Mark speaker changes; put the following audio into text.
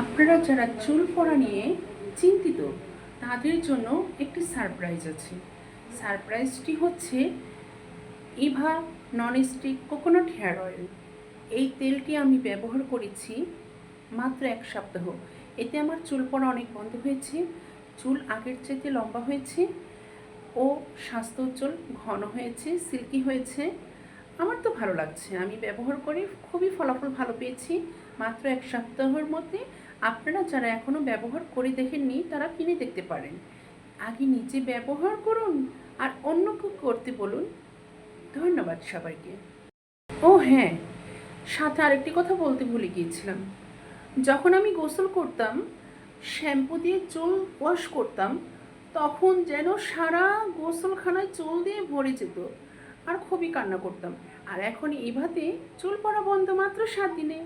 Speaker 1: আপনারা যারা চুল পড়া নিয়ে চিন্তিত, তাদের জন্য একটি সারপ্রাইজ আছে। সারপ্রাইজটি হচ্ছে Eva non stick coconut hair oil এই তেলটি আমি ব্যবহার করেছি মাত্র এক সপ্তাহ। এতে আমার চুল পড়া অনেক বন্ধ হয়েছে, চুল আগের চাইতে লম্বা হয়েছে ও স্বাস্থ্যোজ্জ্বল ঘন হয়েছে সিল্কি হয়েছে। আমার তো ভালো লাগছে। আমি ব্যবহার করে খুবই ফলাফল ভালো পেয়েছি। মাত্র এক সপ্তাহের মধ্যে আপনারা যারা এখনও ব্যবহার করে দেখেননি, তারা কিনে দেখতে পারেন। আগে নিজে ব্যবহার করুন আর অন্যকে করতে বলুন। ধন্যবাদ সবাইকে। ও হ্যাঁ সাথে আরেকটি কথা বলতে ভুলে গিয়েছিলাম। যখন আমি গোসল করতাম, শ্যাম্পু দিয়ে চুল ওয়াশ করতাম, তখন যেন সারা গোসলখানায় চুল দিয়ে ভরে যেত। আর খুবই কান্না করতাম। আর এখন এভাবে চুল পড়া বন্ধ মাত্র সাত দিনে।